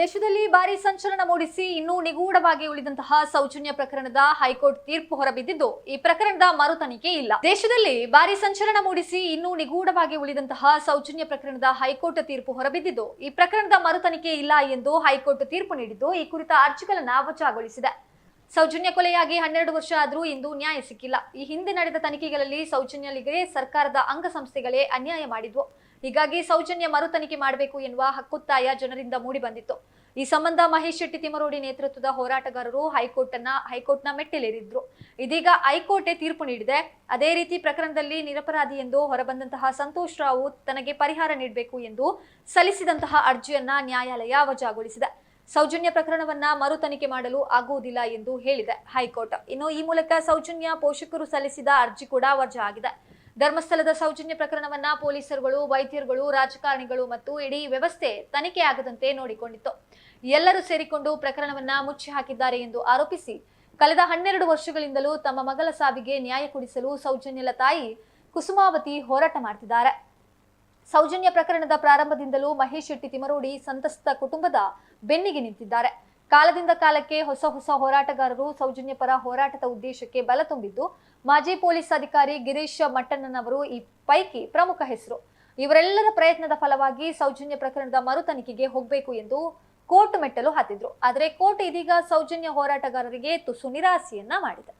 ದೇಶದಲ್ಲಿ ಭಾರಿ ಸಂಚಲನ ಮೂಡಿಸಿ ಇನ್ನೂ ನಿಗೂಢವಾಗಿ ಉಳಿದಂತಹ ಸೌಜನ್ಯ ಪ್ರಕರಣದ ಹೈಕೋರ್ಟ್ ತೀರ್ಪು ಹೊರಬಿದ್ದಿದ್ದು, ಈ ಪ್ರಕರಣದ ಮರು ತನಿಖೆ ಇಲ್ಲ. ದೇಶದಲ್ಲಿ ಭಾರಿ ಸಂಚಲನ ಮೂಡಿಸಿ ಇನ್ನೂ ನಿಗೂಢವಾಗಿ ಉಳಿದಂತಹ ಸೌಜನ್ಯ ಪ್ರಕರಣದ ಹೈಕೋರ್ಟ್ ತೀರ್ಪು ಹೊರಬಿದ್ದಿದ್ದು, ಈ ಪ್ರಕರಣದ ಮರು ತನಿಖೆ ಇಲ್ಲ ಎಂದು ಹೈಕೋರ್ಟ್ ತೀರ್ಪು ನೀಡಿದ್ದು, ಈ ಕುರಿತ ಅರ್ಜಿಗಳನ್ನು ವಜಾಗೊಳಿಸಿದೆ. ಸೌಜನ್ಯ ಕೊಲೆಯಾಗಿ ಹನ್ನೆರಡು ವರ್ಷ ಆದರೂ ಇಂದು ನ್ಯಾಯ ಸಿಕ್ಕಿಲ್ಲ. ಈ ಹಿಂದೆ ನಡೆದ ತನಿಖೆಗಳಲ್ಲಿ ಸೌಜನ್ಯಲಿಗೆ ಸರ್ಕಾರದ ಅಂಗಸಂಸ್ಥೆಗಳೇ ಅನ್ಯಾಯ ಮಾಡಿದ್ವು. ಹೀಗಾಗಿ ಸೌಜನ್ಯ ಮರು ತನಿಖೆ ಮಾಡಬೇಕು ಎನ್ನುವ ಹಕ್ಕೊತ್ತಾಯ ಜನರಿಂದ ಮೂಡಿಬಂದಿತ್ತು ಈ ಸಂಬಂಧ ಮಹೇಶ್ ಶೆಟ್ಟಿ ತಿಮರೋಡಿ ನೇತೃತ್ವದ ಹೋರಾಟಗಾರರು ಹೈಕೋರ್ಟ್ನ ಹೈಕೋರ್ಟ್ನ ಮೆಟ್ಟಿಲೇರಿದ್ರು. ಇದೀಗ ಹೈಕೋರ್ಟೇ ತೀರ್ಪು ನೀಡಿದೆ. ಅದೇ ರೀತಿ ಪ್ರಕರಣದಲ್ಲಿ ನಿರಪರಾಧಿ ಎಂದು ಹೊರಬಂದಂತಹ ಸಂತೋಷ್ ರಾವ್ ತನಗೆ ಪರಿಹಾರ ನೀಡಬೇಕು ಎಂದು ಸಲ್ಲಿಸಿದಂತಹ ಅರ್ಜಿಯನ್ನ ನ್ಯಾಯಾಲಯ ವಜಾಗೊಳಿಸಿದೆ. ಸೌಜನ್ಯ ಪ್ರಕರಣವನ್ನ ಮರು ತನಿಖೆ ಮಾಡಲು ಆಗುವುದಿಲ್ಲ ಎಂದು ಹೇಳಿದೆ ಹೈಕೋರ್ಟ್. ಇನ್ನು ಈ ಮೂಲಕ ಸೌಜನ್ಯ ಪೋಷಕರು ಸಲ್ಲಿಸಿದ ಅರ್ಜಿ ಕೂಡ ವಜಾ ಆಗಿದೆ. ಧರ್ಮಸ್ಥಳದ ಸೌಜನ್ಯ ಪ್ರಕರಣವನ್ನ ಪೊಲೀಸರುಗಳು, ವೈದ್ಯರುಗಳು, ರಾಜಕಾರಣಿಗಳು ಮತ್ತು ಇಡೀ ವ್ಯವಸ್ಥೆ ತನಿಖೆ ಆಗದಂತೆ ನೋಡಿಕೊಂಡಿತ್ತು. ಎಲ್ಲರೂ ಸೇರಿಕೊಂಡು ಪ್ರಕರಣವನ್ನ ಮುಚ್ಚಿ ಹಾಕಿದ್ದಾರೆ ಎಂದು ಆರೋಪಿಸಿ ಕಳೆದ ಹನ್ನೆರಡು ವರ್ಷಗಳಿಂದಲೂ ತಮ್ಮ ಮಗಳ ಸಾವಿಗೆ ನ್ಯಾಯ ಕೊಡಿಸಲು ಸೌಜನ್ಯಲ ತಾಯಿ ಕುಸುಮಾವತಿ ಹೋರಾಟ ಮಾಡ್ತಿದ್ದಾರೆ. ಸೌಜನ್ಯ ಪ್ರಕರಣದ ಪ್ರಾರಂಭದಿಂದಲೂ ಮಹೇಶ್ ಶೆಟ್ಟಿ ತಿಮರೋಡಿ ಸಂತಸ್ತ ಕುಟುಂಬದ ಬೆನ್ನಿಗೆ ನಿಂತಿದ್ದಾರೆ. ಕಾಲದಿಂದ ಕಾಲಕ್ಕೆ ಹೊಸ ಹೊಸ ಹೋರಾಟಗಾರರು ಸೌಜನ್ಯ ಪರ ಹೋರಾಟದ ಉದ್ದೇಶಕ್ಕೆ ಬಲ ತುಂಬಿದ್ದು, ಮಾಜಿ ಪೊಲೀಸ್ ಅಧಿಕಾರಿ ಗಿರೀಶ್ ಮಟ್ಟಣ್ಣನವರು ಈ ಪೈಕಿ ಪ್ರಮುಖ ಹೆಸರು. ಇವರೆಲ್ಲರ ಪ್ರಯತ್ನದ ಫಲವಾಗಿ ಸೌಜನ್ಯ ಪ್ರಕರಣದ ಮರು ತನಿಖೆಗೆ ಹೋಗಬೇಕು ಎಂದು ಕೋರ್ಟ್ ಮೆಟ್ಟಲು ಹಾತಿದ್ರು. ಆದರೆ ಕೋರ್ಟ್ ಇದೀಗ ಸೌಜನ್ಯ ಹೋರಾಟಗಾರರಿಗೆ ತುಸು ನಿರಾಸೆಯನ್ನ ಮಾಡಿದೆ.